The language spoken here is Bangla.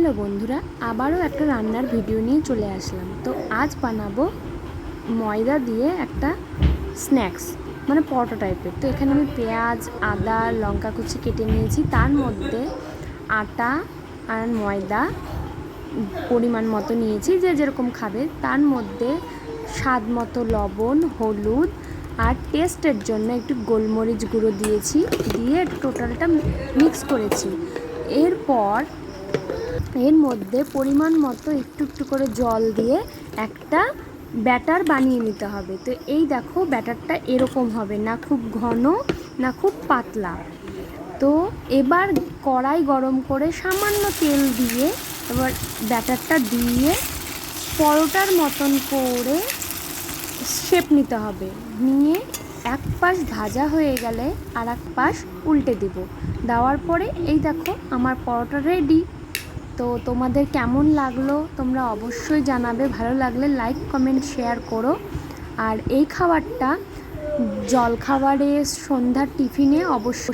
হ্যালো বন্ধুরা, আবারও একটা রান্নার ভিডিও নিয়ে চলে আসলাম। তো আজ বানাবো ময়দা দিয়ে একটা স্ন্যাক্স মানে পরোটা টাইপের। তো এখানে আমি পেঁয়াজ, আদা, লঙ্কা কুচি কেটে নিয়েছি। তার মধ্যে আটা আর ময়দা পরিমাণ মতো নিয়েছি, যে যেরকম খাবে। তার মধ্যে স্বাদ মতো লবণ, হলুদ আর টেস্টের জন্য একটু গোলমরিচ গুঁড়ো দিয়েছি। দিয়ে টোটালটা মিক্স করেছি। এরপর এর মধ্যে পরিমাণ মতো একটু একটু করে জল দিয়ে একটা ব্যাটার বানিয়ে নিতে হবে। তো এই দেখো ব্যাটারটা এরকম হবে, না খুব ঘন, না খুব পাতলা। তো এবার কড়াই গরম করে সামান্য তেল দিয়ে এবার ব্যাটারটা দিয়ে পরোটার মতন করে শেপ নিতে হবে। নিয়ে এক পাশ ভাজা হয়ে গেলে আর এক পাশ উল্টে দেব। দেওয়ার পরে এই দেখো আমার পরোটা রেডি তো তোমাদের কেমন লাগল তোমরা অবশ্যই জানাবে। ভালো লাগলে লাইক কমেন্ট শেয়ার করো। আর এই খাবারটা জলখাবারে সন্ধ্যার টিফিনে অবশ্যই